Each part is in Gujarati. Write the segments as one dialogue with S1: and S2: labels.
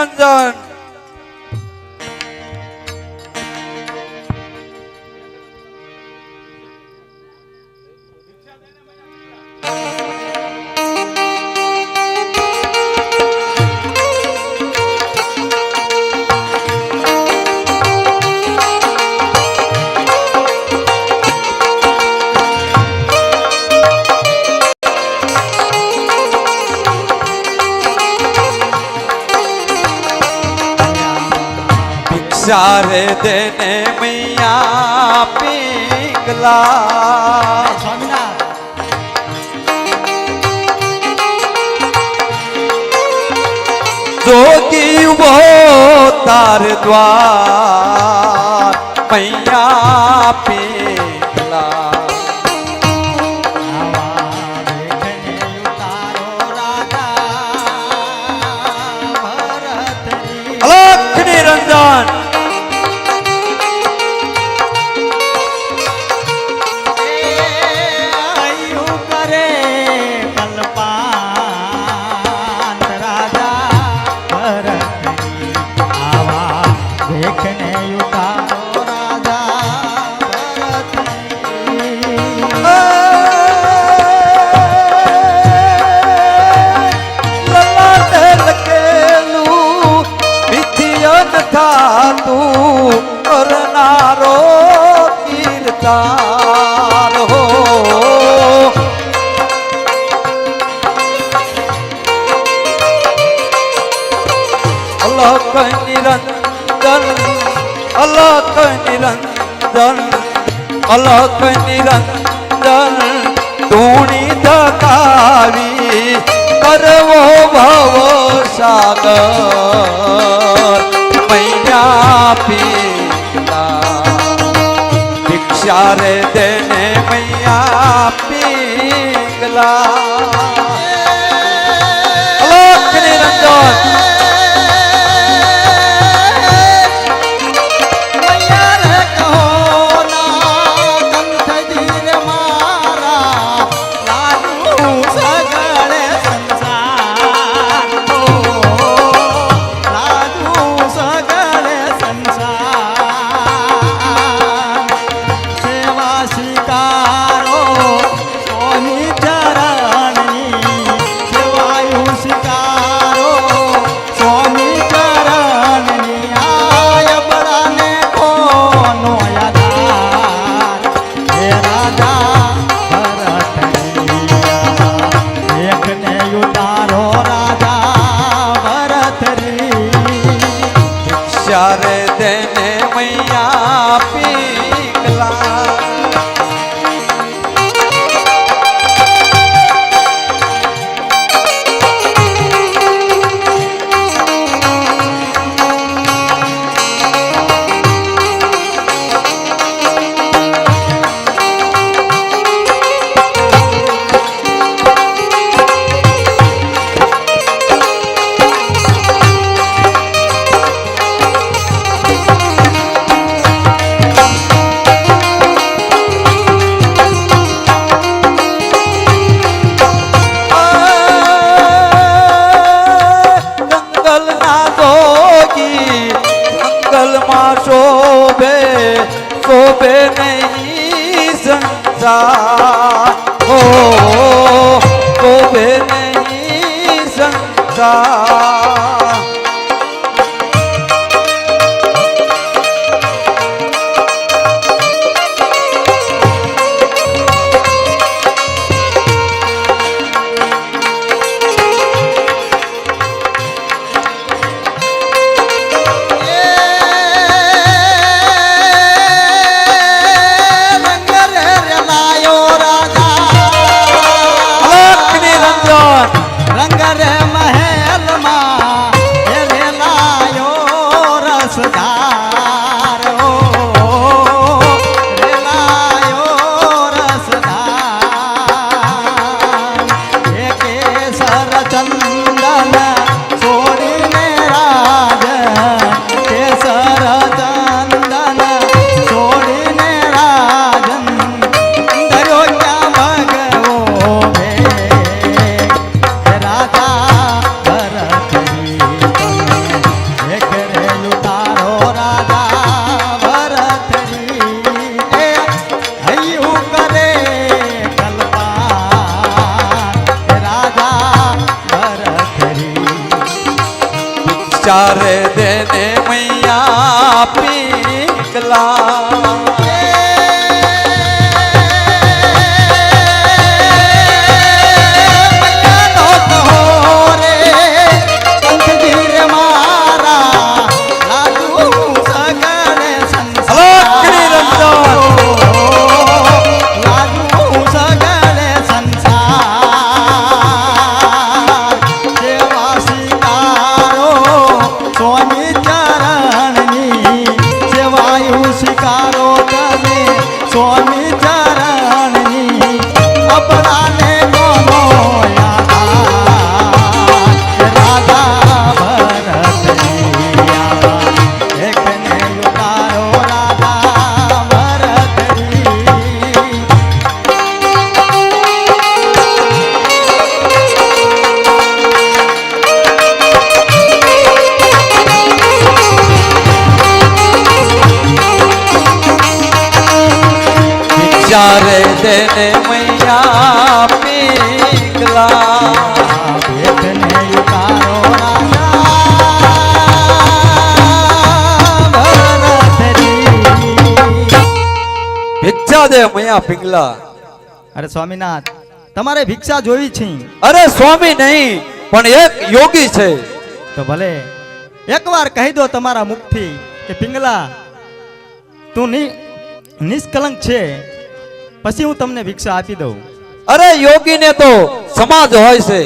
S1: Anjan. ચારે દેને મૈયા પીંગલા. જોગી વો તાર દ્વાર મૈયા પીંગલા.
S2: મદન
S1: અલખ નિરંજન, ધૂણી ધકાવી, કરવો ભવ સાગર, મૈયા પીતા ભિક્ષા રે દેને મૈયા પીગલા. ના જોગી જંગલમાં શોભે શોભે નહીં સંસાર. ઓ દેને મૈયા પીકલા ભિક્ષારે દેને મૈયા પીકલા
S2: ઉતારો
S1: ભિક્ષા દે મૈયા પીંગલા
S2: અરે સ્વામીનાથ તમારે ભિક્ષા જોઈ છે।
S1: અરે સ્વામી નહીં પણ એક યોગી છે
S2: તો ભલે એકવાર કહી દો તમારા મુખથી કે પિંગલા તું નિષ્કલંક છે. પછી હું તમને ભિક્ષા આપી દઉં.
S1: અરે યોગીને તો સમાજ હોય છે.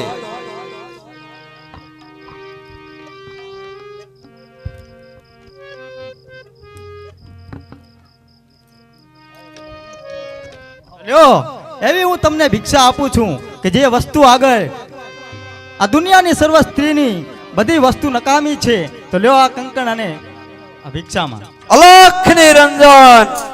S2: લ્યો એવી હું તમને ભિક્ષા આપું છું કે જે વસ્તુ આગળ આ દુનિયાની સર્વ સ્ત્રીની બધી વસ્તુ નકામી છે તો લ્યો આ કંકણ અને આ ભિક્ષામાં.
S1: અલખની રંજન.